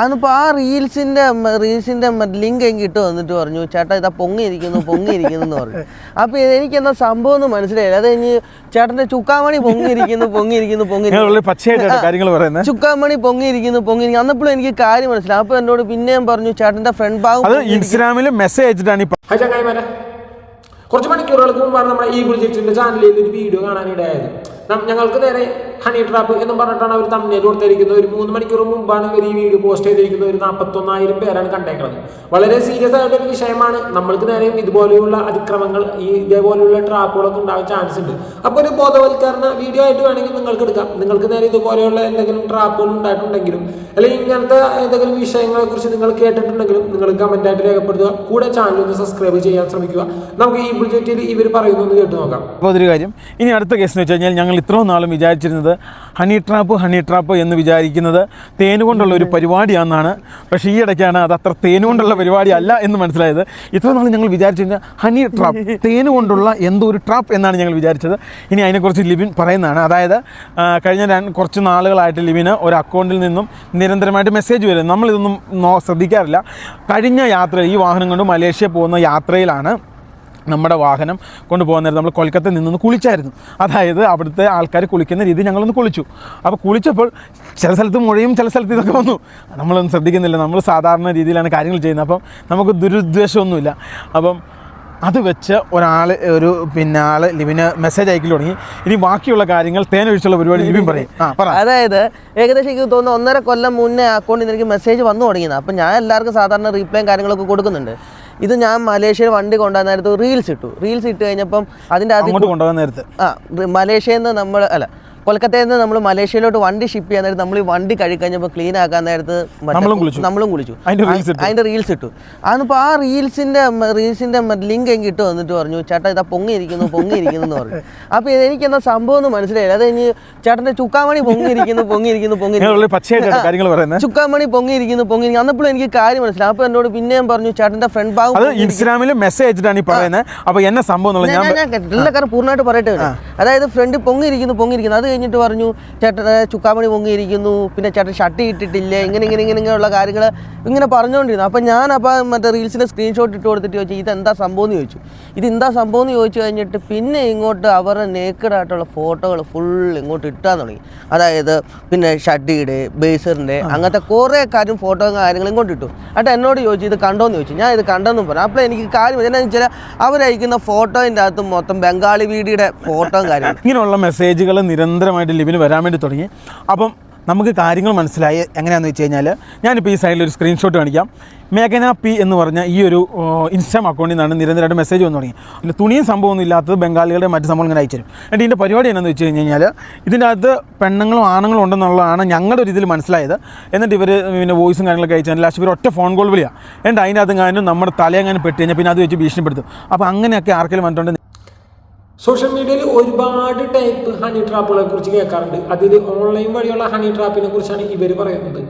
അതിപ്പോ ആ റീൽസിന്റെ റീൽസിന്റെ ലിങ്ക് എനിക്ക് ഇട്ട് വന്നിട്ട് പറഞ്ഞു ചേട്ടാ ഇതാ പൊങ്ങിയിരിക്കുന്നു പൊങ്ങിയിരിക്കുന്നു എന്ന് പറഞ്ഞു. അപ്പോൾ ഇത് എനിക്ക് എന്താ സംഭവം എന്ന് മനസ്സിലായില്ല. അത് കഴിഞ്ഞ് ചേട്ടന്റെ ചുക്കാമണി പൊങ്ങിയിരിക്കുന്നു പൊങ്ങിയിരിക്കുന്നു പൊങ്ങിയിരിക്കുന്നു. ചുക്കാമണി പൊങ്ങിയിരിക്കുന്നു പൊങ്ങിയിരിക്കുന്നു. അന്നപ്പോഴും എനിക്ക് കാര്യം മനസ്സിലായി. അപ്പോൾ എന്നോട് പിന്നെയും പറഞ്ഞു ചേട്ടന്റെ ഫ്രണ്ട് ഭാഗം അത് ഇൻസ്റ്റാഗ്രാമിൽ മെസ്സേജ് അയച്ചിട്ടാണ് കുറച്ച് മണിക്കൂറുകൾക്ക് മുമ്പാണ് നമ്മുടെ ഈ ബുൾജെറ്റിന്റെ ചാനലിൽ ഒരു വീഡിയോ കാണാനിടയായത്. ഞങ്ങൾക്ക് നേരെ ഹണി ട്രാപ്പ് എന്ന് പറഞ്ഞിട്ടാണ് അവർ തമ്മിൽ കൊടുത്തിരിക്കുന്നത്. ഒരു മൂന്ന് മണിക്കൂർ മുമ്പാണ് ഇവർ ഈ വീഡിയോ പോസ്റ്റ് ചെയ്തിരിക്കുന്നത്. ഒരു നാൽപ്പത്തൊന്നായിരം പേരാണ് കണ്ടേക്കുന്നത് വളരെ സീരിയസ് ആയിട്ടൊരു വിഷയമാണ്. നമ്മൾക്ക് നേരെയും ഇതുപോലെയുള്ള അതിക്രമങ്ങൾ ഈ ഇതേപോലെയുള്ള ട്രാപ്പുകളൊക്കെ ഉണ്ടാകാൻ ചാൻസ് ഉണ്ട്. അപ്പോൾ ഒരു ബോധവൽക്കരണ വീഡിയോ ആയിട്ട് വേണമെങ്കിൽ നിങ്ങൾക്ക് എടുക്കാം. നിങ്ങൾക്ക് നേരെ ഇതുപോലെയുള്ള എന്തെങ്കിലും ട്രാപ്പുകൾ ഉണ്ടായിട്ടുണ്ടെങ്കിലും അല്ലെങ്കിൽ ഇങ്ങനത്തെ എന്തെങ്കിലും വിഷയങ്ങളെ കുറിച്ച് നിങ്ങൾ കേട്ടിട്ടുണ്ടെങ്കിലും നിങ്ങൾ കമന്റ് ആയിട്ട് രേഖപ്പെടുത്തുക. കൂടെ ചാനൽ ഒന്ന് സബ്സ്ക്രൈബ് ചെയ്യാൻ ശ്രമിക്കുക. നമുക്ക് ഈ പ്രൊജക്റ്റിൽ ഇവർ പറയുന്നത് കേട്ട് നോക്കാം. അപ്പോൾ ഒരു കാര്യം. ഇനി അടുത്ത കേസ് എന്ന് വെച്ച് കഴിഞ്ഞാൽ ഞങ്ങൾ ഇത്രയും നാളും വിചാരിച്ചിരുന്നത് ഹണി ട്രാപ്പ് ഹണി ട്രാപ്പ് എന്ന് വിചാരിക്കുന്നത് തേന് കൊണ്ടുള്ള ഒരു പരിപാടിയാണെന്നാണ്. പക്ഷേ ഈ ഇടയ്ക്കാണ് അത് അത്ര തേന് കൊണ്ടുള്ള പരിപാടി അല്ല എന്ന് മനസ്സിലായത്. ഇത്ര നാൾ ഞങ്ങൾ വിചാരിച്ചു കഴിഞ്ഞാൽ ഹണി ട്രാപ്പ് തേന് കൊണ്ടുള്ള എന്തോ ഒരു ട്രാപ്പ് എന്നാണ് ഞങ്ങൾ വിചാരിച്ചത്. ഇനി അതിനെക്കുറിച്ച് ലിബിൻ പറയുന്നതാണ്. അതായത് കഴിഞ്ഞ കുറച്ച് നാളുകളായിട്ട് ലിബിന് ഒരു അക്കൗണ്ടിൽ നിന്നും നിരന്തരമായിട്ട് മെസ്സേജ് വരും നമ്മളിതൊന്നും ശ്രദ്ധിക്കാറില്ല. കഴിഞ്ഞ യാത്ര ഈ വാഹനം കൊണ്ട് മലേഷ്യ പോകുന്ന യാത്രയിലാണ്. നമ്മുടെ വാഹനം കൊണ്ടുപോകുന്ന നേരം നമ്മൾ കൊൽക്കത്തയിൽ നിന്നൊന്ന് കുളിച്ചായിരുന്നു. അതായത് അവിടുത്തെ ആൾക്കാർ കുളിക്കുന്ന രീതി ഞങ്ങളൊന്ന് കുളിച്ചു. അപ്പോൾ കുളിച്ചപ്പോൾ ചില സ്ഥലത്ത് മുഴയും ചില സ്ഥലത്ത് ഇതൊക്കെ വന്നു. നമ്മളൊന്നും ശ്രദ്ധിക്കുന്നില്ല. നമ്മൾ സാധാരണ രീതിയിലാണ് കാര്യങ്ങൾ ചെയ്യുന്നത്. അപ്പം നമുക്ക് ദുരുദ്ദേശമൊന്നുമില്ല. അപ്പം അത് വെച്ച് ഒരാൾ ഒരു പിന്നെ ആൾ ലിവിന് മെസ്സേജ് അയക്കൽ തുടങ്ങി. ഇനി ബാക്കിയുള്ള കാര്യങ്ങൾ തേനൊഴിച്ചുള്ള പരിപാടി ലിവിൻ പറയും. അതായത് ഏകദേശം എനിക്ക് തോന്നുന്നു ഒന്നര കൊല്ലം മുന്നേ അക്കൗണ്ടിൽ നിന്ന് എനിക്ക് മെസ്സേജ് വന്നു തുടങ്ങിയത് അപ്പം ഞാൻ എല്ലാവർക്കും സാധാരണ റീപ്ലൈയും കാര്യങ്ങളൊക്കെ കൊടുക്കുന്നുണ്ട്. ഇത് ഞാൻ മലേഷ്യയിൽ വണ്ടി കൊണ്ടുവന്ന നേരത്ത് റീൽസ് ഇട്ടു. റീൽസ് ഇട്ട് കഴിഞ്ഞപ്പം അതിന്റെ നേരത്ത്. ആ മലേഷ്യയിൽ നിന്ന് നമ്മൾ അല്ല കൊൽക്കത്തയിൽ നിന്ന് നമ്മൾ മലേഷ്യയിലോട്ട് വണ്ടി ഷിപ്പ് ചെയ്യാൻ നേരത്ത് നമ്മൾ ഈ വണ്ടി കഴിക്കഴിഞ്ഞപ്പോൾ ക്ലീൻ ആക്കാൻ നേരത്ത് നമ്മളും കുളിച്ചു. അതിന്റെ റീൽസ് ഇട്ടു. അതിപ്പോ ആ റീൽസിന്റെ റീൽസിന്റെ ലിങ്ക് എനിക്ക് ഇട്ട് വന്നിട്ട് പറഞ്ഞു ചേട്ടാ ഇതാ പൊങ്ങിയിരിക്കുന്നു പൊങ്ങിയിരിക്കുന്നു എന്ന് പറഞ്ഞു. അപ്പൊ ഇത് എനിക്ക് എന്താ സംഭവം ഒന്നും മനസ്സിലായില്ല. അത് കഴിഞ്ഞ് ചേട്ടന്റെ ചുക്കാമണി പൊങ്ങിയിരിക്കുന്നു പൊങ്ങിയിരിക്കുന്നു പൊങ്ങിയിരിക്കുന്നു. ചുക്കാമണി പൊങ്ങിയിരിക്കുന്നു പൊങ്ങിയിരിക്കുന്നു. അന്നപ്പോഴും എനിക്ക് കാര്യം മനസ്സിലായി. അപ്പൊ എന്നോട് പിന്നെയും പറഞ്ഞു ചേട്ടന്റെ ഫ്രണ്ട് ഭാഗം ഇൻസ്റ്റാഗ്രാമിൽ മെസ്സേജ് അയച്ചിട്ടാണ് ഈ പറയുന്നത്. അപ്പോൾ എന്നെ സംഭവം പൂർണമായിട്ട് പറയട്ടെ. അതായത് ഫ്രണ്ട് പൊങ്ങിയിരിക്കുന്നു പൊങ്ങിയിരിക്കുന്നു. അത് കഴിഞ്ഞിട്ട് പറഞ്ഞു ചേട്ടൻ ഏ, ചുക്കാമണി പൊങ്ങിയിരിക്കുന്നു പിന്നെ ചേട്ടൻ ഷട്ട് ഇട്ടിട്ടില്ല? ഇങ്ങനെ ഇങ്ങനെ ഇങ്ങനെ ഇങ്ങനെയുള്ള കാര്യങ്ങൾ ഇങ്ങനെ പറഞ്ഞുകൊണ്ടിരുന്നു. അപ്പം ഞാൻ അപ്പം മറ്റേ റീൽസിന്റെ സ്ക്രീൻഷോട്ട് ഇട്ട് കൊടുത്തിട്ട് ചോദിച്ചു ഇതെന്താ സംഭവം എന്ന് ചോദിച്ചു? ഇത് എന്താ സംഭവം എന്ന് ചോദിച്ചു കഴിഞ്ഞിട്ട് പിന്നെ ഇങ്ങോട്ട് അവരുടെ നേക്കഡായിട്ടുള്ള ഫോട്ടോകൾ ഫുൾ ഇങ്ങോട്ട് ഇട്ടാൻ തുടങ്ങി. അതായത് പിന്നെ ഷട്ടിയുടെ ബേസറിന്റെ അങ്ങനത്തെ കുറേ കാര്യം ഫോട്ടോയും കാര്യങ്ങളും ഇങ്ങോട്ട് ഇട്ടു. എന്നിട്ട് എന്നോട് ചോദിച്ചു ഇത് കണ്ടോന്ന് ചോദിച്ചു? ഞാൻ ഇത് കണ്ടെന്നും പറഞ്ഞു. അപ്പോൾ എനിക്ക് കാര്യം എന്താണെന്ന് വെച്ചാൽ അവരയക്കുന്ന ഫോട്ടോയിന്റെ അകത്ത് മൊത്തം ബംഗാളി വീടിയുടെ ഫോട്ടോയും കാര്യങ്ങളും. ഇങ്ങനെയുള്ള മെസ്സേജുകൾ നിരന്തരമായിട്ട് ലിവിന് വരാൻ വേണ്ടി തുടങ്ങി. അപ്പം നമുക്ക് കാര്യങ്ങൾ മനസ്സിലായി എങ്ങനെയാണെന്ന് വെച്ച് കഴിഞ്ഞാൽ ഞാനിപ്പോൾ ഈ സൈഡിൽ ഒരു സ്ക്രീൻഷോട്ട് കാണിക്കാം. മേഘന പി എന്ന് പറഞ്ഞ ഈ ഒരു ഇൻസ്റ്റാം അക്കൗണ്ടിൽ നിന്നാണ് നിരന്തരമായിട്ട് മെസ്സേജ് വന്നു തുടങ്ങി. അതിൽ തുണിയും സംഭവമൊന്നും ഇല്ലാത്തത് ബംഗാളികളുടെ മറ്റ് സംഭവം ഇങ്ങനെ അയച്ചു തരും. എന്നിട്ട് ഇതിന്റെ പരിപാടി എന്നാന്ന് വെച്ച് കഴിഞ്ഞ് കഴിഞ്ഞാൽ ഇതിന്റെ അകത്ത് പെണ്ണുങ്ങളും ആണുങ്ങളും ഉണ്ടെന്നുള്ളതാണ് ഞങ്ങളുടെ ഒരു ഇതിൽ മനസ്സിലായത്. എന്നിട്ട് ഇവർ പിന്നെ വോയിസും കാര്യങ്ങളൊക്കെ അയച്ചു ലാസ്റ്റ് ഇവർ ഒറ്റ ഫോൺ കോൾ വിളിയാണ് എന്നിട്ട് അതിനകത്ത് കാനും നമ്മുടെ തലയെങ്ങാനും പെട്ട് കഴിഞ്ഞാൽ പിന്നെ അത് വെച്ച് ഭീഷണിപ്പെടുത്തും. അപ്പോൾ അങ്ങനെയൊക്കെ ആർക്കെങ്കിലും വന്നിട്ടുണ്ട് സോഷ്യൽ മീഡിയയിൽ ഒരുപാട് ടൈപ്പ് ഹണി ട്രാപ്പുകളെ കുറിച്ച് കേൾക്കാറുണ്ട്. അതിൽ ഓൺലൈൻ വഴിയുള്ള ഹണി ട്രാപ്പിനെ കുറിച്ചാണ് ഇവർ പറയുന്നത്.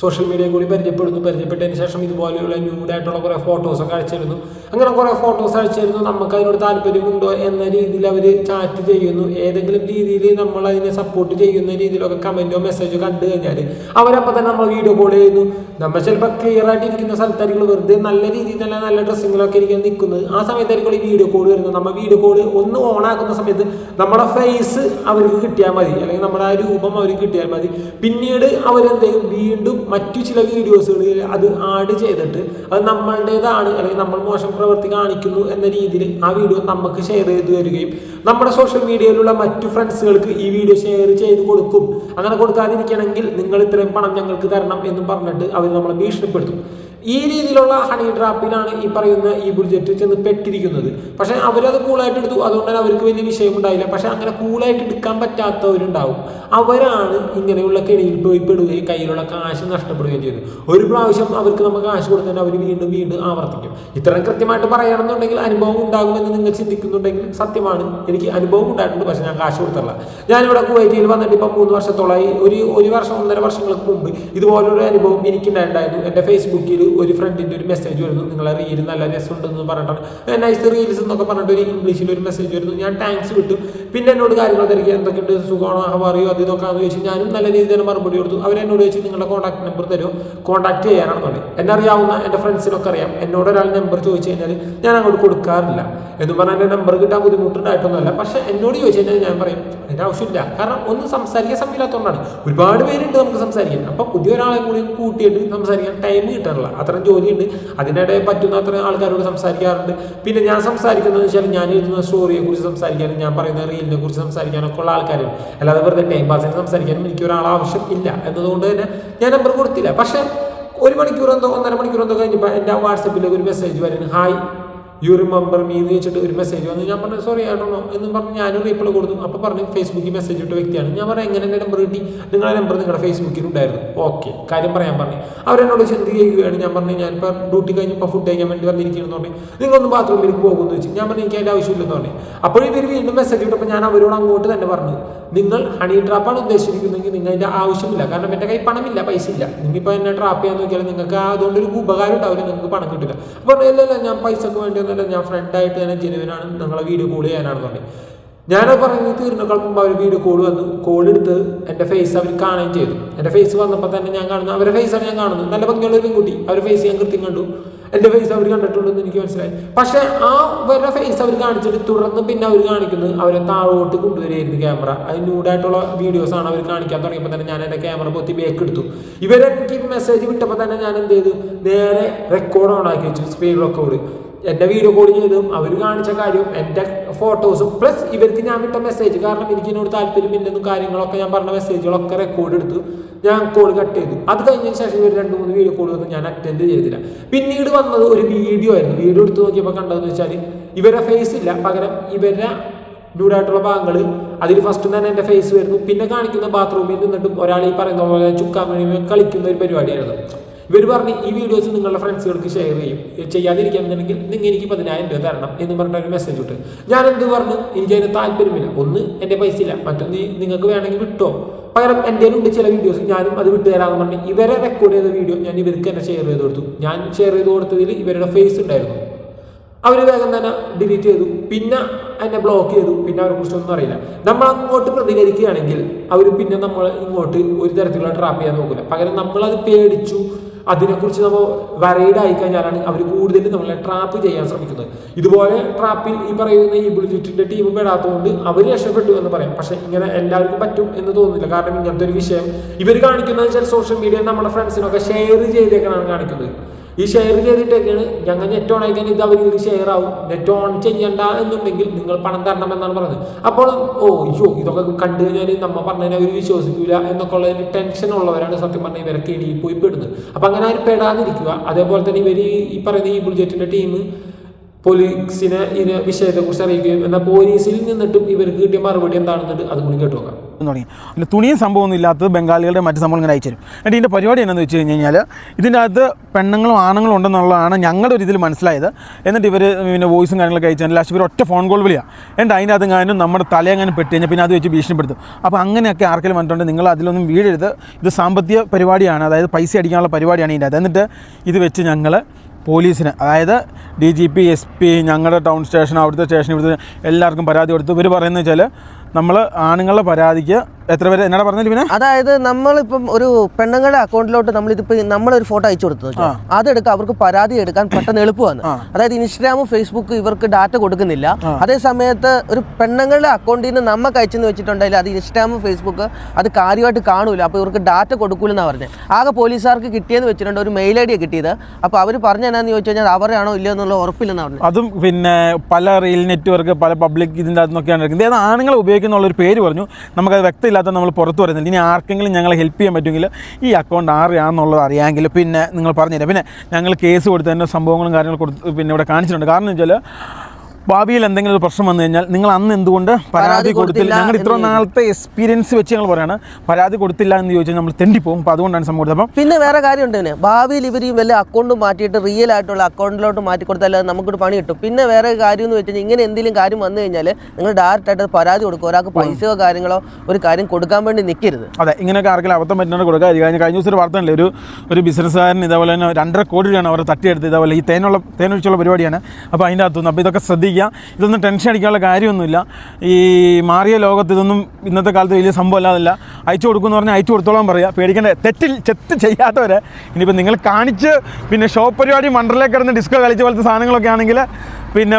സോഷ്യൽ മീഡിയ കൂടി പരിചയപ്പെടുന്നു. പരിചയപ്പെട്ടതിന് ശേഷം ഇതുപോലെയുള്ള ന്യൂഡായിട്ടുള്ള കുറേ ഫോട്ടോസൊക്കെ അയച്ചിരുന്നു. അങ്ങനെ കുറേ ഫോട്ടോസ് അയച്ചിരുന്നു. നമുക്ക് അതിനോട് താല്പര്യമുണ്ടോ എന്ന രീതിയിൽ അവർ ചാറ്റ് ചെയ്യുന്നു. ഏതെങ്കിലും രീതിയിൽ നമ്മൾ അതിനെ സപ്പോർട്ട് ചെയ്യുന്ന രീതിയിലൊക്കെ കമന്റോ മെസ്സേജോ കണ്ടു കഴിഞ്ഞാൽ അവരപ്പോൾ തന്നെ നമ്മൾ വീഡിയോ കോൾ ചെയ്യുന്നു. നമ്മൾ ചിലപ്പോൾ ക്ലിയർ ആയിട്ട് ഇരിക്കുന്ന സ്ഥലത്തായിരിക്കും വെറുതെ നല്ല രീതിയിൽ തന്നെ നല്ല ഡ്രസ്സിങ്ങിലൊക്കെ ഇരിക്കും നിൽക്കുന്നത്. ആ സമയത്തായിരിക്കും ഈ വീഡിയോ കോൾ വരുന്നത്. നമ്മൾ വീഡിയോ കോൾ ഒന്ന് ഓൺ ആക്കുന്ന സമയത്ത് നമ്മുടെ ഫേസ് അവർക്ക് കിട്ടിയാൽ മതി. അല്ലെങ്കിൽ നമ്മുടെ ആ രൂപം അവർക്ക് കിട്ടിയാൽ മതി. പിന്നീട് അവരെന്തെങ്കിലും വീണ്ടും മറ്റു ചില വീഡിയോസുകളിൽ അത് ആഡ് ചെയ്തിട്ട് അത് നമ്മളുടേതാണ് അല്ലെങ്കിൽ നമ്മൾ മോശം പ്രവൃത്തി കാണിക്കുന്നു എന്ന രീതിയിൽ ആ വീഡിയോ നമുക്ക് ഷെയർ ചെയ്ത് തരികയും നമ്മുടെ സോഷ്യൽ മീഡിയയിലുള്ള മറ്റു ഫ്രണ്ട്സുകൾക്ക് ഈ വീഡിയോ ഷെയർ ചെയ്ത് കൊടുക്കും. അങ്ങനെ കൊടുക്കാതിരിക്കണമെങ്കിൽ നിങ്ങൾ ഇത്രയും പണം ഞങ്ങൾക്ക് തരണം എന്ന് പറഞ്ഞിട്ട് അവർ നമ്മളെ ഭീഷണിപ്പെടുത്തും. ഈ രീതിയിലുള്ള ഹണി ട്രാപ്പിലാണ് ഈ പറയുന്ന ഈ ബുൾജെറ്റ് ചെന്ന് പെട്ടിരിക്കുന്നത്. പക്ഷേ അവരത് കൂളായിട്ട് എടുത്തു. അതുകൊണ്ട് തന്നെ അവർക്ക് വലിയ വിഷയം ഉണ്ടായില്ല. പക്ഷേ അങ്ങനെ കൂളായിട്ട് എടുക്കാൻ പറ്റാത്തവരുണ്ടാവും. അവരാണ് ഇങ്ങനെയുള്ള കെണിയിൽ പോയി പെടുകയും കയ്യിലുള്ള കാശ് നഷ്ടപ്പെടുകയും ചെയ്തു. ഒരു പ്രാവശ്യം അവർക്ക് നമ്മൾ കാശ് കൊടുത്താൽ അവർ വീണ്ടും വീണ്ടും ആവർത്തിക്കും. ഇത്രയും കൃത്യമായിട്ട് പറയണമെന്നുണ്ടെങ്കിൽ അനുഭവം ഉണ്ടാകുമെന്ന് നിങ്ങൾ ചിന്തിക്കുന്നുണ്ടെങ്കിൽ സത്യമാണ്. എനിക്ക് അനുഭവം ഉണ്ടായിട്ടുണ്ട്. പക്ഷേ ഞാൻ കാശ് കൊടുത്തല്ല ഞാനിവിടെ കുവൈറ്റിയിൽ വന്നിട്ട് ഇപ്പം മൂന്ന് വർഷത്തോളമായി ഒരു ഒരു വർഷം ഒന്നര വർഷങ്ങൾക്ക് മുമ്പ് ഇതുപോലൊരു അനുഭവം എനിക്കുണ്ടായിട്ടുണ്ടായിരുന്നു. എന്റെ ഫേസ്ബുക്കിൽ ഒരു ഫ്രണ്ടിന്റെ ഒരു മെസ്സേജ് വരുന്നു. നിങ്ങളെ റീൽ നല്ല രസമുണ്ടെന്ന് പറഞ്ഞിട്ടാണ്. നൈസ് റീൽസ് എന്നൊക്കെ പറഞ്ഞിട്ട് ഒരു ഇംഗ്ലീഷിൽ ഒരു മെസ്സേജ് വരുന്നു. ഞാൻ താങ്ക്സ് വിട്ടു. പിന്നെ എന്നോട് കാര്യങ്ങൾ തിരക്കി എന്തൊക്കെയുണ്ട് സുഖമാണോ ഹവാറിയോ അത് ഇതൊക്കെ ആണെന്ന് ചോദിച്ചു ഞാനും നല്ല രീതിയിൽ തന്നെ മറുപടി കൊടുത്തു. അവരെന്നോട് ചോദിച്ചു നിങ്ങളുടെ കോൺടാക്ട് നമ്പർ തരുമോ കോൺടാക്ട് ചെയ്യാനാണെന്ന് എന്നെ അറിയാവുന്ന എന്റെ ഫ്രണ്ട്സിനൊക്കെ അറിയാം. എന്നോട് ഒരാൾ നമ്പർ ചോദിച്ചു കഴിഞ്ഞാൽ ഞാൻ അങ്ങോട്ട് കൊടുക്കാറില്ല. എന്ന് പറഞ്ഞാൽ എന്റെ നമ്പർ കിട്ടാൻ ബുദ്ധിമുട്ടുണ്ടായിട്ടൊന്നുമല്ല. പക്ഷെ എന്നോട് ചോദിച്ചു കഴിഞ്ഞാൽ ഞാൻ പറയും അതിന്റെ ആവശ്യമില്ല. കാരണം ഒന്ന് സംസാരിക്കാൻ സമയമില്ലാത്തതുകൊണ്ടാണ്. ഒരുപാട് പേരുണ്ട് നമുക്ക് സംസാരിക്കാൻ. അപ്പം പുതിയ ഒരാളെ കൂടി കൂട്ടിയിട്ട് സംസാരിക്കാൻ ടൈം കിട്ടാറില്ല. അത്രയും ജോലിയുണ്ട്. അതിനിടെ പറ്റുന്ന അത്രയും ആൾക്കാരോട് സംസാരിക്കാറുണ്ട്. പിന്നെ ഞാൻ സംസാരിക്കുന്നത് വെച്ചാൽ ഞാൻ എഴുതുന്ന സ്റ്റോറിയെ കുറിച്ച് സംസാരിക്കാനും ഞാൻ പറയുന്ന റീലിനെ കുറിച്ച് സംസാരിക്കാനൊക്കെ ഉള്ള ആൾക്കാരും. അല്ലാതെ വെറുതെ ടൈം പാസിന് സംസാരിക്കാനും എനിക്ക് ഒരാൾ ആവശ്യം ഇല്ല. എന്നതുകൊണ്ട് തന്നെ ഞാൻ നമ്പർ കൊടുത്തില്ല. പക്ഷേ ഒരു മണിക്കൂർ എന്തോ ഒന്നര മണിക്കൂർ എന്തോ കഴിഞ്ഞപ്പോൾ എന്റെ വാട്സപ്പിലേക്ക് ഒരു മെസ്സേജ് വരുന്നു ഹായ് യു റിമെമ്പർ മീ എന്ന് വെച്ചിട്ട് ഒരു മെസ്സേജ് വന്നു. ഞാൻ പറഞ്ഞു സോറി ആയിട്ടോ എന്ന് പറഞ്ഞ് ഞാനും റീപ്ലൈ കൊടുത്തു. അപ്പോൾ പറഞ്ഞു ഫേസ്ബുക്കിൽ മെസ്സേജ് ഇട്ട വ്യക്തിയാണ്. ഞാൻ പറഞ്ഞു എങ്ങനെ എന്റെ നമ്പർ കിട്ടി? നിങ്ങളുടെ നമ്പർ നിങ്ങളുടെ ഫേസ്ബുക്കിൽ ഉണ്ടായിരുന്നു. ഓക്കെ കാര്യം പറയാൻ പറഞ്ഞു. അവരെന്നോട് ചിന്ത ചെയ്യുകയാണ്? ഞാൻ പറഞ്ഞു ഞാനിപ്പോൾ ഡ്യൂട്ടി കഴിഞ്ഞപ്പോൾ ഫുഡ് കഴിക്കാൻ വേണ്ടി വന്നിരിക്കുന്നു പറഞ്ഞു. നിങ്ങളൊന്ന് ബാത്റൂമിലേക്ക് പോകുമെന്ന് വെച്ച്. ഞാൻ പറഞ്ഞു എനിക്ക് അതിന്റെ ആവശ്യമില്ലെന്ന് പറഞ്ഞു. അപ്പോൾ ഇവർ വീണ്ടും മെസ്സേജ് ഇട്ടപ്പോൾ ഞാൻ അവരോട് അങ്ങോട്ട് തന്നെ പറഞ്ഞു. നിങ്ങൾ ഹണി ട്രാപ്പാണ് ഉദ്ദേശിച്ചിരിക്കുന്നതെങ്കിൽ നിങ്ങൾ അതിന്റെ ആവശ്യമില്ല. കാരണം എന്റെ കയ്യിൽ പണമില്ല പൈസ ഇല്ല. നിങ്ങളിപ്പോൾ എന്നെ ട്രാപ്പ് ചെയ്യാൻ നോക്കിയാൽ നിങ്ങൾക്ക് അതുകൊണ്ട് ഒരു ഉപകാരം ഉണ്ടാവില്ല നിങ്ങൾക്ക് പണം കിട്ടില്ല. അപ്പോൾ ഇല്ല ഇല്ല ഞാൻ പൈസക്ക് വേണ്ടിയൊന്നുമല്ല ഞാൻ ഫ്രണ്ടായിട്ട് തന്നെ ജെനുവിനാണ് നിങ്ങളെ വീഡിയോ കോൾ ചെയ്യാനാണെന്നുണ്ടെങ്കിൽ. ഞാൻ പറയുന്നത് തീർന്നേക്കാൾ മുമ്പ് അവർ വീഡിയോ കോൾ വന്നു. കോൾ എടുത്ത് എന്റെ ഫേസ് അവർ കാണുകയും ചെയ്തു. എന്റെ ഫേസ് വന്നപ്പോൾ തന്നെ ഞാൻ കാണുന്നു. അവരുടെ ആണ് ഞാൻ കാണുന്നത്. നല്ല ഭംഗിയുള്ള ഒരു പെൺകുട്ടി. അവരുടെ ഫേസ് ഞാൻ കൃത്യം കണ്ടു. എന്റെ ഫേസ് അവർ കണ്ടിട്ടുണ്ടെന്ന് എനിക്ക് മനസ്സിലായി. പക്ഷേ ആ വരുന്ന ഫേസ് അവർ കാണിച്ചിട്ട് തുടർന്ന് പിന്നെ അവർ കാണിക്കുന്നത് അവരെ താഴോട്ട് കൊണ്ടുവരികയായിരുന്നു ക്യാമറ അത് ന്യൂഡായിട്ടുള്ള വീഡിയോസാണ് അവർ കാണിക്കാൻ തുടങ്ങിയപ്പോൾ തന്നെ ഞാൻ എന്റെ ക്യാമറ പൊത്തി ബേക്ക് എടുത്തു. ഇവരെനിക്ക് മെസ്സേജ് വിട്ടപ്പോൾ തന്നെ ഞാൻ എന്ത് ചെയ്തു? നേരെ റെക്കോർഡ് ഓൺ ആക്കി വെച്ചു സ്ക്രീൻ റെക്കോർഡ് എന്റെ വീഡിയോ കോൾ ചെയ്തും അവർ കാണിച്ച കാര്യവും എന്റെ ഫോട്ടോസും പ്ലസ് ഇവർക്ക് ഞാൻ വിട്ട മെസ്സേജ് കാരണം എനിക്ക് ഇതിനോട് താല്പര്യമില്ലെന്നും കാര്യങ്ങളൊക്കെ ഞാൻ പറഞ്ഞ മെസ്സേജുകളൊക്കെ റെക്കോർഡ് എടുത്തു. ഞാൻ കോൾ കട്ട് ചെയ്തു. അത് കഴിഞ്ഞതിന് ശേഷം ഒരു രണ്ട് മൂന്ന് വീഡിയോ കോൾ വന്ന്. ഞാൻ അറ്റൻഡ് ചെയ്തില്ല. പിന്നീട് വന്നത് ഒരു വീഡിയോ ആയിരുന്നു. വീഡിയോ എടുത്ത് നോക്കിയപ്പോൾ കണ്ടതെന്ന് വെച്ചാൽ ഇവരെ ഫേസ് ഇല്ല. പകരം ഇവരെ ഡൂഡായിട്ടുള്ള ഭാഗങ്ങൾ അതിൽ ഫസ്റ്റ് തന്നെ എന്റെ ഫേസ് വരുന്നു. പിന്നെ കാണിക്കുന്ന ബാത്റൂമിൽ നിന്നിട്ടും ഒരാൾ ഈ പറയുന്ന പോലെ ചുക്കാമണി കളിക്കുന്ന ഒരു പരിപാടിയായിരുന്നു. ഇവർ പറഞ്ഞ് ഈ വീഡിയോസ് നിങ്ങളുടെ ഫ്രണ്ട്സുകൾക്ക് ഷെയർ ചെയ്യും. ചെയ്യാതിരിക്കാമെന്നുണ്ടെങ്കിൽ നിങ്ങൾ എനിക്ക് പതിനായിരം രൂപ തരണം എന്ന് പറഞ്ഞ ഒരു മെസ്സേജ് ഇട്ട്. ഞാൻ എന്ത് പറഞ്ഞു? എനിക്ക് അതിന് താല്പര്യമില്ല. ഒന്ന് എന്റെ പൈസ ഇല്ല. മറ്റൊന്ന് നിങ്ങൾക്ക് വേണമെങ്കിൽ വിട്ടോ. പകരം എന്റെ ഉണ്ട് ചില വീഡിയോസ് ഞാനും അത് വിട്ടു തരാമെന്ന് പറഞ്ഞ് ഇവരെ റെക്കോർഡ് ചെയ്ത വീഡിയോ ഞാൻ ഇവർക്ക് തന്നെ ഷെയർ ചെയ്ത് കൊടുത്തു. ഞാൻ ഷെയർ ചെയ്ത് കൊടുത്തതിൽ ഇവരുടെ ഫേസ് ഉണ്ടായിരുന്നു. അവർ വേഗം തന്നെ ഡിലീറ്റ് ചെയ്തു. പിന്നെ എന്നെ ബ്ലോക്ക് ചെയ്തു. പിന്നെ അവരെ കുറിച്ചൊന്നും അറിയില്ല. നമ്മൾ അങ്ങോട്ട് പ്രതികരിക്കുകയാണെങ്കിൽ അവർ പിന്നെ നമ്മൾ ഇങ്ങോട്ട് ഒരു തരത്തിലുള്ള ട്രാപ്പ് ചെയ്യാൻ നോക്കില്ല പകരം നമ്മളത് പേടിച്ചു. അതിനെക്കുറിച്ച് നമ്മൾ വറൈഡ് ആയി കഴിഞ്ഞാലാണ് അവർ കൂടുതൽ നമ്മളെ ട്രാപ്പ് ചെയ്യാൻ ശ്രമിക്കുന്നത്. ഇതുപോലെ ട്രാപ്പിൽ ഈ പറയുന്ന ഈ ബുൾജിറ്റിന്റെ ടീം പെടാത്തതുകൊണ്ട് അവർ രക്ഷപ്പെട്ടു എന്ന് പറയാം. പക്ഷേ ഇങ്ങനെ എല്ലാവർക്കും പറ്റും എന്ന് തോന്നുന്നില്ല. കാരണം ഇങ്ങനത്തെ ഒരു വിഷയം ഇവർ കാണിക്കുന്നത് വെച്ചാൽ സോഷ്യൽ മീഡിയയിൽ നമ്മുടെ ഫ്രണ്ട്സിനൊക്കെ ഷെയർ ചെയ്തേക്കാണ് കാണിക്കുന്നത്. ഈ ഷെയർ ചെയ്തിട്ടൊക്കെയാണ് ഞങ്ങൾ നെറ്റ് ഓൺ ആയി കഴിഞ്ഞാൽ ഇത് അവർക്ക് ഷെയർ ആവും. നെറ്റ് ഓൺ ചെയ്യണ്ട എന്നുണ്ടെങ്കിൽ നിങ്ങൾ പണം തരണം എന്നാണ് പറയുന്നത്. അപ്പോൾ ഓ അയ്യോ ഇതൊക്കെ കണ്ടു കഴിഞ്ഞാൽ നമ്മൾ പറഞ്ഞതിനെ അവർ വിശ്വസിക്കില്ല എന്നൊക്കെ ഉള്ള ടെൻഷൻ ഉള്ളവരാണ് സത്യം പറഞ്ഞാൽ ഇവരൊക്കെ ഇടിയിൽ പോയി പെടുന്നത്. അപ്പം അങ്ങനെ ആരും പെടാതിരിക്കുക. അതേപോലെ തന്നെ ഇവർ ഈ പറയുന്ന ഈ ബുൾജെറ്റിന്റെ ടീം പോലീസിനെ ഇതിനെ വിഷയത്തെക്കുറിച്ച് അറിയിക്കുകയും എന്നാൽ പോലീസിൽ നിന്നിട്ടും ഇവർക്ക് കിട്ടിയ മറുപടി എന്താണെന്നുണ്ട് അതും കൂടി കേട്ടു നോക്കാം. എന്ന് തുടങ്ങി. പിന്നെ തുണിയും സംഭവമൊന്നും ഇല്ലാത്തത് ബംഗാളികളുടെ മറ്റു സംഭവങ്ങൾ ഇങ്ങനെ അയച്ചു തരും. എന്നിട്ട് ഇതിന്റെ പരിപാടി എന്താണെന്ന് വെച്ച് കഴിഞ്ഞ് കഴിഞ്ഞാൽ ഇതിന്റെ അകത്ത് പെണ്ണുങ്ങളും ആണുങ്ങളും ഉണ്ടെന്നുള്ളതാണ് ഞങ്ങളുടെ ഒരു ഇതിൽ മനസ്സിലായത്. എന്നിട്ട് ഇവർ പിന്നെ വോയിസും കാര്യങ്ങളൊക്കെ അയച്ചാൽ ലാസ്റ്റ് ഇവർ ഒറ്റ ഫോൺ കോൾ വിളിയാണ് എന്നിട്ട് അതിന്റെ അകത്ത് കാര്യം നമ്മുടെ തലയെങ്ങാനും പെട്ട് കഴിഞ്ഞാൽ പിന്നെ അത് വെച്ച് ഭീഷണിപ്പെടുത്തും. അപ്പോൾ അങ്ങനെയൊക്കെ ആർക്കെങ്കിലും വന്നിട്ടുണ്ട് നിങ്ങൾ അതിലൊന്നും വീഴരുത്. ഇത് സാമ്പത്തിക പരിപാടിയാണ്. അതായത് പൈസ അടിക്കാനുള്ള പരിപാടിയാണ് ഇതിന്റെ അത് എന്നിട്ട് ഇത് വെച്ച് ഞങ്ങൾ പോലീസിന് അതായത് D G P S P ഞങ്ങളുടെ ടൗൺ സ്റ്റേഷൻ അവിടുത്തെ സ്റ്റേഷൻ ഇവിടുത്തെ എല്ലാവർക്കും പരാതി കൊടുത്തു. ഇവർ പറയുന്നത് വെച്ചാൽ നമ്മൾ ആണുങ്ങളുടെ പരാതിക്ക് എത്ര പേര്? എന്നാ പറഞ്ഞില്ല പിന്നെ അതായത് നമ്മളിപ്പം ഒരു പെണ്ണുങ്ങളുടെ അക്കൗണ്ടിലോട്ട് നമ്മളിതിപ്പോ നമ്മളൊരു ഫോട്ടോ അയച്ചു കൊടുത്തു അതെടുക്കാം അവർക്ക് പരാതി എടുക്കാൻ പെട്ടെന്ന് എളുപ്പമാണ്. അതായത് ഇൻസ്റ്റാഗ്രാമും ഫേസ്ബുക്ക് ഇവർക്ക് ഡാറ്റ കൊടുക്കുന്നില്ല. അതേ സമയത്ത് ഒരു പെണ്ണുങ്ങളുടെ അക്കൗണ്ടിൽ നിന്ന് നമുക്ക് അയച്ചെന്ന് വെച്ചിട്ടുണ്ടെങ്കിൽ അത് ഇൻസ്റ്റാഗ്രാമും ഫേസ്ബുക്ക് അത് കാര്യമായിട്ട് കാണൂല. അപ്പോൾ ഇവർക്ക് ഡാറ്റ കൊടുക്കൂലെന്നാണ് പറഞ്ഞത് ആകെ പോലീസുകാർക്ക് കിട്ടിയെന്ന് വെച്ചിട്ടുണ്ട് ഒരു മെയിൽ ഐ ഡി കിട്ടിയത്. അപ്പോൾ അവർ പറഞ്ഞു എന്നാന്ന് ചോദിച്ചു കഴിഞ്ഞാൽ അവരാണോ ഇല്ലയോ എന്നുള്ള ഉറപ്പില്ലെന്നാണ് പറഞ്ഞത് അതും പിന്നെ പല റീൽ നെറ്റ്വർക്ക് പല പബ്ലിക് ഇതിന്റെ അകത്തുനിന്നൊക്കെയാണ് എടുക്കുന്നത് ഏത് ആണുങ്ങൾ ഉപയോഗിക്കുന്നുള്ളൊരു പേര് പറഞ്ഞു. നമുക്ക് നമുക്കത് വ്യക്തമില്ലാത്ത നമ്മൾ പുറത്ത് വരുന്നുണ്ട് ഇനി ആർക്കെങ്കിലും ഞങ്ങളെ ഹെൽപ്പ് ചെയ്യാൻ പറ്റുമെങ്കിൽ ഈ അക്കൗണ്ട് ആരെയാണെന്നുള്ളത് അറിയാമെങ്കിൽ പിന്നെ നിങ്ങൾ പറഞ്ഞുതരാം. പിന്നെ ഞങ്ങൾ കേസ് കൊടുത്തതിന്റെ സംഭവങ്ങളും കാര്യങ്ങളും കൊടുത്ത് പിന്നെ ഇവിടെ കാണിച്ചിട്ടുണ്ട്. കാരണം എന്ന് വെച്ചാൽ ഭാവിയിൽ എന്തെങ്കിലും ഒരു പ്രശ്നം വന്നു കഴിഞ്ഞാൽ നിങ്ങൾ അന്ന് എന്തുകൊണ്ട് പരാതി കൊടുത്തില്ല? ഞങ്ങൾ ഇത്ര നാളത്തെ എക്സ്പീരിയൻസ് വെച്ച് ഞങ്ങൾ പറയാണ്. പരാതി കൊടുത്തില്ല എന്ന് ചോദിച്ചാൽ നമ്മൾ തെണ്ടിപ്പോകും അപ്പോൾ അതുകൊണ്ടാണ് സംഭവം അപ്പം പിന്നെ വേറെ കാര്യമുണ്ട് തന്നെ ഭാവിയിൽ ഇവർ വല്ല അക്കൗണ്ട് മാറ്റിയിട്ട് റിയൽ ആയിട്ടുള്ള അക്കൗണ്ടിലോട്ട് മാറ്റി കൊടുത്താൽ നമുക്കൊരു പണി കിട്ടും. പിന്നെ വേറെ കാര്യം എന്ന് വെച്ച് കഴിഞ്ഞാൽ ഇങ്ങനെ എന്തെങ്കിലും കാര്യം വന്നു കഴിഞ്ഞാൽ നിങ്ങൾ ഡയറക്റ്റ് ആയിട്ട് പരാതി കൊടുക്കുക ഒരാൾക്ക് പൈസയോ കാര്യങ്ങളോ ഒരു കാര്യം കൊടുക്കാൻ വേണ്ടി നിൽക്കരുത്. അതെ ഇങ്ങനെയൊക്കെ ആർക്കെങ്കിലും അബദ്ധം പറ്റുന്നത് കൊടുക്കുക. കഴിഞ്ഞ കഴിഞ്ഞ ദിവസം ഒരു വാർത്ത ഉണ്ടല്ലേ ഒരു ഒരു ബിസിനസ്സുകാരൻ ഇതേപോലെ തന്നെ രണ്ടര കോടി രൂപയാണ് അവരെ തട്ടിയെടുത്ത് ഇതേപോലെ ഈ തേനുള്ള തേനൊഴിച്ചുള്ള പരിപാടിയാണ്. അപ്പോൾ അതിന്റെ അകത്തുനിന്ന്. അപ്പോൾ ഇതൊക്കെ ശ്രദ്ധിക്കുക. വിശ്വസിക്കുക ഇതൊന്നും ടെൻഷൻ അടിക്കാനുള്ള കാര്യമൊന്നുമില്ല. ഈ മാറിയ ലോകത്ത് ഇതൊന്നും ഇന്നത്തെ കാലത്ത് വലിയ സംഭവം അല്ലാതല്ല അയച്ചു കൊടുക്കുമെന്ന് പറഞ്ഞാൽ അയച്ചു കൊടുത്തോളം പറയുക പേടിക്കേണ്ട തെറ്റിൽ ചെത്ത് ചെയ്യാത്തവരെ. ഇനിയിപ്പോൾ നിങ്ങൾ കാണിച്ച് പിന്നെ ഷോപ്പ് പരിപാടി മണ്ടറിലേക്ക് കിടന്ന് ഡിസ്കോ കളിച്ച പോലത്തെ സാധനങ്ങളൊക്കെ ആണെങ്കിൽ പിന്നെ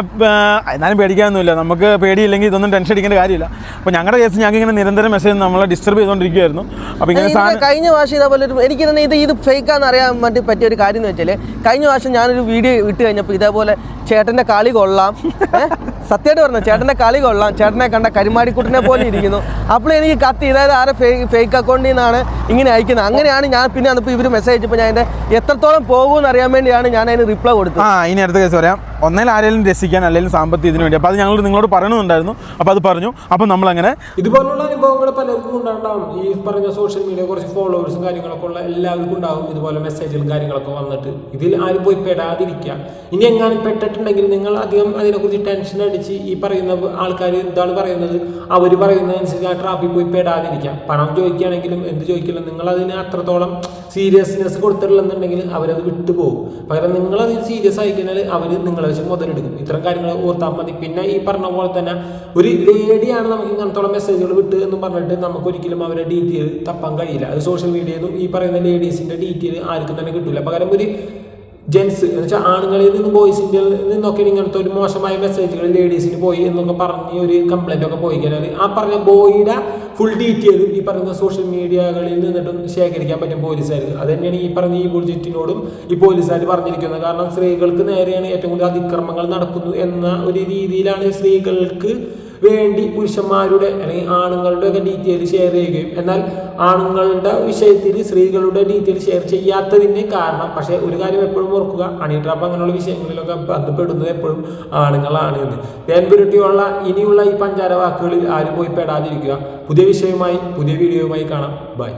എന്നാലും പേടിക്കാനൊന്നുമില്ല. നമുക്ക് പേടിയില്ലെങ്കിൽ ഇതൊന്നും ടെൻഷൻ അടിക്കേണ്ട കാര്യമില്ല. അപ്പോൾ ഞങ്ങളുടെ കേസ് ഞങ്ങൾക്ക് ഇങ്ങനെ നിരന്തരം മെസ്സേജ് നമ്മളെ ഡിസ്റ്റർബ് ചെയ്തുകൊണ്ടിരിക്കുകയായിരുന്നു അപ്പോൾ ഇങ്ങനെ കഴിഞ്ഞ പ്രാവശ്യം ഇതേപോലെ ഒരു എനിക്ക് തന്നെ ഇത് ഇത് ഫേക്കാന്ന് അറിയാൻ വേണ്ടി പറ്റിയ ഒരു കാര്യം എന്ന് വെച്ചാൽ കഴിഞ്ഞ പ്രാവശ്യം ഞാനൊരു വീഡിയോ ഇട്ട് കഴിഞ്ഞപ്പോൾ ഇതേപോലെ ചേട്ടന്റെ കളി കൊള്ളാം? സത്യമായിട്ട് പറഞ്ഞു ചേട്ടന്റെ കളി കൊള്ളാം. ചേട്ടനെ കണ്ട കരിമാടിക്കുട്ടിനെ പോലെ ഇരിക്കുന്നു. അപ്പോൾ എനിക്ക് കത്തി. ഇതായത് ആരെ ഫേക്ക് ഫേക്ക് അക്കൗണ്ടിൽ നിന്നാണ് ഇങ്ങനെ അയക്കുന്നത്. അങ്ങനെയാണ് ഞാൻ പിന്നെ അതിപ്പോൾ ഇവർ മെസ്സേജ് അയച്ചപ്പോൾ ഞാൻ എന്റെ എത്രത്തോളം പോകുമെന്ന് അറിയാൻ വേണ്ടിയാണ് ഞാൻ അതിന് റിപ്ലൈ കൊടുത്തത്. ആ ഇനി അടുത്ത കേസ് പറയാം. ഒന്നേൽ ആരെങ്കിലും രസിക്കാൻ അല്ലെങ്കിൽ സാമ്പത്തിക ഇതിന് വേണ്ടി. അപ്പോൾ അത് ഞങ്ങൾ നിങ്ങളോട് പറയണമെന്നുണ്ടായിരുന്നു അപ്പോൾ അത് പറഞ്ഞു. അപ്പോൾ നമ്മളങ്ങനെ ഇതുപോലുള്ള അനുഭവങ്ങൾ പലർക്കും ഉണ്ടാകും ഈ പറഞ്ഞ സോഷ്യൽ മീഡിയ കുറച്ച് ഫോളോവേഴ്സും കാര്യങ്ങളൊക്കെ ഉള്ള എല്ലാവർക്കും ഉണ്ടാകും ഇതുപോലെ മെസ്സേജുകളും കാര്യങ്ങളൊക്കെ വന്നിട്ട്. ഇതിൽ ആരും പോയി പെടാതിരിക്കുക. ഇനി എങ്ങാനും പെട്ടിട്ടുണ്ടെങ്കിൽ നിങ്ങൾ അധികം അതിനെക്കുറിച്ച് ടെൻഷൻ അടിച്ച് ഈ പറയുന്ന ആൾക്കാർ എന്താണ് പറയുന്നത്. അവർ പറയുന്നതനുസരിച്ച് ആ ട്രാപ്പിൽ പോയി പെടാതിരിക്കുക. പണം ചോദിക്കുകയാണെങ്കിലും എന്ത് ചോദിക്കില്ല നിങ്ങൾ അതിനെ അത്രത്തോളം സീരിയസ്നെസ് കൊടുത്തിട്ടില്ലെന്നുണ്ടെങ്കിൽ അവരത് വിട്ടുപോകും. പകരം നിങ്ങളത് സീരിയസ് ആയി കഴിഞ്ഞാൽ അവർ നിങ്ങളെ വെച്ച് മുതലെടുക്കും. ഇത്തരം കാര്യങ്ങൾ ഓർത്താൽ മതി. പിന്നെ ഈ പറഞ്ഞ പോലെ തന്നെ ഒരു ലേഡിയാണ് നമുക്ക് ഇങ്ങനത്തോളം മെസ്സേജുകൾ വിട്ട് എന്ന് പറഞ്ഞിട്ട് നമുക്ക് ഒരിക്കലും അവരെ ഡീറ്റെയിൽ തപ്പാൻ കഴിയില്ല. അത് സോഷ്യൽ മീഡിയയിൽ ഈ പറയുന്ന ലേഡീസിന്റെ ഡീറ്റെയിൽ ആർക്കും തന്നെ കിട്ടില്ല പകരം ഒരു ജെൻസ് എന്ന് വെച്ചാൽ ആണുങ്ങളിൽ നിന്ന് ബോയ്സിന്റെ നിന്നൊക്കെ ഇങ്ങനത്തെ ഒരു മോശമായ മെസ്സേജുകൾ ലേഡീസിന് പോയി എന്നൊക്കെ പറഞ്ഞ് ഒരു കംപ്ലൈന്റ് ഒക്കെ പോയി കഴിഞ്ഞാൽ ആ പറഞ്ഞ ബോയിയുടെ ഫുൾ ഡീറ്റെയിലും ഈ പറയുന്ന സോഷ്യൽ മീഡിയകളിൽ നിന്നിട്ടും ശേഖരിക്കാൻ പറ്റും പോലീസുകാർ അത് തന്നെയാണ് ഈ പറഞ്ഞ ഈ ബുൾജിറ്റിനോടും ഈ പോലീസുകാർ പറഞ്ഞിരിക്കുന്നത്. കാരണം സ്ത്രീകൾക്ക് നേരെയാണ് ഏറ്റവും കൂടുതൽ അതിക്രമങ്ങൾ നടക്കുന്നു എന്ന ഒരു രീതിയിലാണ് സ്ത്രീകൾക്ക് വേണ്ടി പുരുഷന്മാരുടെ അല്ലെങ്കിൽ ആണുങ്ങളുടെ ഒക്കെ ഡീറ്റെയിൽ ഷെയർ ചെയ്യുകയും. എന്നാൽ ആണുങ്ങളുടെ വിഷയത്തിൽ സ്ത്രീകളുടെ ഡീറ്റെയിൽ ഷെയർ ചെയ്യാത്തതിന് കാരണം പക്ഷേ ഒരു കാര്യം എപ്പോഴും ഓർക്കുക ഹണി ട്രാപ്പ് അങ്ങനെയുള്ള വിഷയങ്ങളിലൊക്കെ ബന്ധപ്പെടുന്നത് എപ്പോഴും ആണുങ്ങളാണ് എന്ന്. തേൻപുരട്ടിയുള്ള ഇനിയുള്ള ഈ പഞ്ചാര വാക്കുകളിൽ ആരും പോയി പെടാതിരിക്കുക. പുതിയ വിഷയവുമായി പുതിയ വീഡിയോയുമായി കാണാം. ബൈ